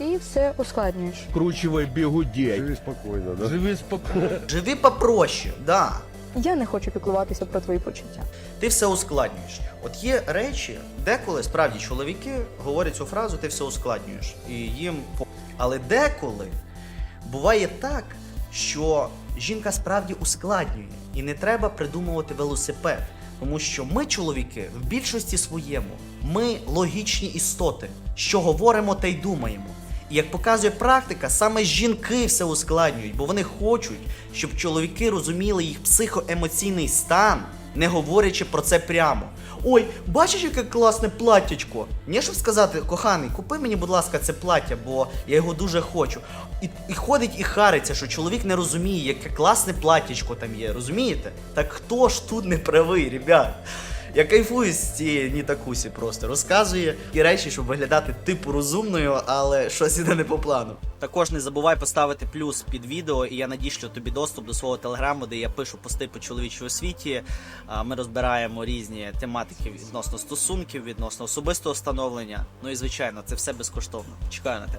і все ускладнюєш. Кручивай бігудей. Живи спокойно, да? Живи спокійно. Живи попроще, да. Я не хочу піклуватися про твої почуття. Ти все ускладнюєш. От є речі, деколи справді чоловіки говорять цю фразу, ти все ускладнюєш. І їм по. Але деколи буває так, що жінка справді ускладнює, і не треба придумувати велосипед. Тому що ми, чоловіки, в більшості своєму, ми логічні істоти, що говоримо та й думаємо. Як показує практика, саме жінки все ускладнюють, бо вони хочуть, щоб чоловіки розуміли їх психоемоційний стан, не говорячи про це прямо. Ой, бачиш, яке класне платтячко? Не щоб сказати, коханий, купи мені, будь ласка, це плаття, бо я його дуже хочу. І, і ходить і хариться, що чоловік не розуміє, яке класне платтячко там є, розумієте? Так хто ж тут не правий, ребят? Я кайфую з цієї нітакусі просто. Розказує і речі, щоб виглядати типу розумною, але щось іде не по плану. Також не забувай поставити плюс під відео, і я надішлю тобі доступ до свого телеграму, де я пишу пости по чоловічій освіті. Ми розбираємо різні тематики відносно стосунків, відносно особистого становлення. Ну і звичайно, це все безкоштовно. Чекаю на тебе.